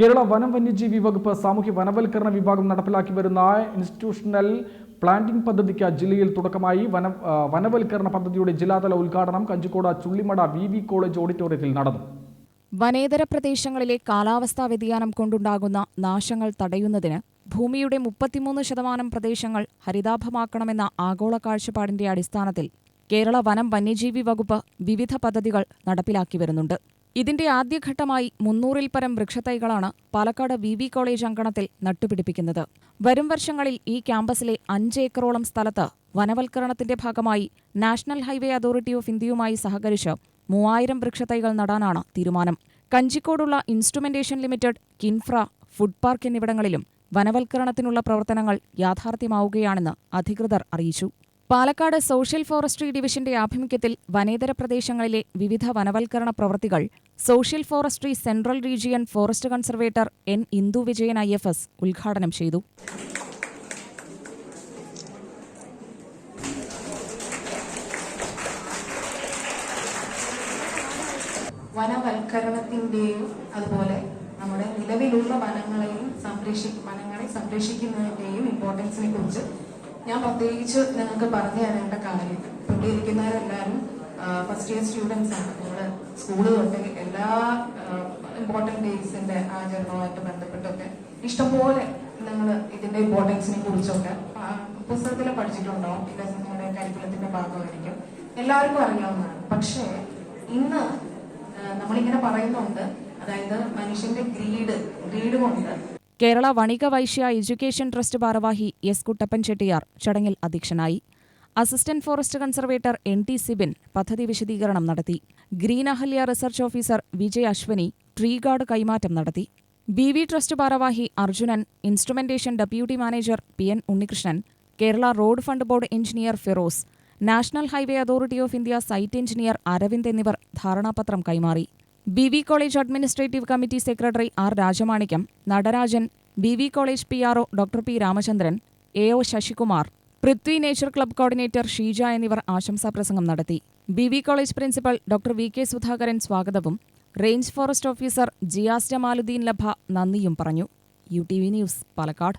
കേരള വനം വന്യജീവി വകുപ്പ് സാമൂഹ്യ വനവൽക്കരണ വിഭാഗം നടപ്പിലാക്കി വരുന്ന ഇൻസ്റ്റിറ്റ്യൂഷണൽ പ്ലാന്റിംഗ് പദ്ധതിക്ക് ജില്ലയിൽ തുടക്കമായി വന വനവൽക്കരണ പദ്ധതിയുടെ ജില്ലാതല ഉദ്ഘാടനം Kanjikode Chullimada V V college ഓഡിറ്റോറിയത്തിൽ നടന്നു. വനേതര പ്രദേശങ്ങളിലെ കാലാവസ്ഥാ വ്യതിയാനം കൊണ്ടുണ്ടാകുന്ന നാശങ്ങൾ തടയുന്നതിന് ഭൂമിയുടെ മുപ്പത്തിമൂന്ന് ശതമാനം പ്രദേശങ്ങൾ ഹരിതാഭമാക്കണമെന്ന ആഗോള കാഴ്ചപ്പാടിന്റെ അടിസ്ഥാനത്തിൽ കേരള വനം വന്യജീവി വകുപ്പ് വിവിധ പദ്ധതികൾ നടപ്പിലാക്കി വരുന്നുണ്ട്. ഇതിന്റെ ആദ്യഘട്ടമായി മുന്നൂറിൽ പരം വൃക്ഷത്തൈകളാണ് പാലക്കാട് വി വി കോളേജ് അങ്കണത്തിൽ നട്ടുപിടിപ്പിക്കുന്നത്. വരും വർഷങ്ങളിൽ ഈ ക്യാമ്പസിലെ അഞ്ച് ഏക്കറോളം സ്ഥലത്ത് വനവൽക്കരണത്തിന്റെ ഭാഗമായി നാഷണൽ ഹൈവേ അതോറിറ്റി ഓഫ് ഇന്ത്യയുമായി സഹകരിച്ച് മൂവായിരം വൃക്ഷത്തൈകൾ നടാനാണ് തീരുമാനം. കഞ്ചിക്കോടുള്ള instrumentation limited KINFRA food park എന്നിവിടങ്ങളിലും വനവൽക്കരണത്തിനുള്ള പ്രവർത്തനങ്ങൾ യാഥാർത്ഥ്യമാവുകയാണെന്ന് അധികൃതർ അറിയിച്ചു. പാലക്കാട് സോഷ്യൽ ഫോറസ്ട്രി ഡിവിഷന്റെ ആഭിമുഖ്യത്തിൽ വനേതര പ്രദേശങ്ങളിലെ വിവിധ വനവൽക്കരണ പ്രവൃത്തികൾ social forestry central region forest conservator N Indu Vijayan I F S ഉദ്ഘാടനം ചെയ്തു. അതുപോലെ നമ്മുടെ നിലവിലുള്ള വനങ്ങളെയും സംരക്ഷി വനങ്ങളെ സംരക്ഷിക്കുന്നതിന്റെയും ഇമ്പോർട്ടൻസിനെ കുറിച്ച് ഞാൻ പ്രത്യേകിച്ച് നിങ്ങൾക്ക് പറഞ്ഞു തരേണ്ട കാര്യം ഇവിടെ ഇരിക്കുന്നവരെല്ലാവരും ഫസ്റ്റ് ഇയർ സ്റ്റുഡൻസ് ആണ്. നിങ്ങൾ സ്കൂൾ തൊട്ട് എല്ലാ ഇമ്പോർട്ടന്റ് ഡേയ്സിന്റെ ആചരണവുമായിട്ട് ബന്ധപ്പെട്ടൊക്കെ ഇഷ്ടംപോലെ നിങ്ങൾ ഇതിന്റെ ഇമ്പോർട്ടൻസിനെ കുറിച്ചൊക്കെ പുസ്തകത്തിൽ പഠിച്ചിട്ടുണ്ടാവും ഇല്ല നിങ്ങളുടെ കരിക്കുലത്തിന്റെ ഭാഗമായിരിക്കും. എല്ലാവർക്കും അറിയാവുന്നതാണ്. പക്ഷേ ഇന്ന് നമ്മളിങ്ങനെ പറയുന്നുണ്ട്. അതായത് മനുഷ്യന്റെ ഗ്രീഡ് ഗ്രീഡ് കൊണ്ട് കേരള വണിക വൈശ്യ എഡ്യൂക്കേഷൻ ട്രസ്റ്റ് ഭാരവാഹി എസ് കുട്ടപ്പൻ ചെട്ടിയാർ ചടങ്ങിൽ അധ്യക്ഷനായി. Assistant forest conservator N T Sibin പദ്ധതി വിശദീകരണം നടത്തി. Green Ahalya research officer Vijay Ashwini tree guard കൈമാറ്റം നടത്തി. ബി വി ട്രസ്റ്റ് ഭാരവാഹി Arjunan instrumentation deputy manager P N Unnikrishnan Kerala road fund board engineer Firoz national highway authority of India site engineer Aravind എന്നിവർ ധാരണാപത്രം കൈമാറി. B V college administrative committee secretary R Rajamanickam Natarajan B V college P RO doctor P Ramachandran A O Sasikumar Prithvi nature club coordinator Sheeja എന്നിവർ ആശംസാ പ്രസംഗം നടത്തി. B V college principal doctor V K Sudhakaran സ്വാഗതവും. Range forest officer Jiyas Jamaluddin ലഭ നന്ദിയും പറഞ്ഞു. U T V news Palakkad.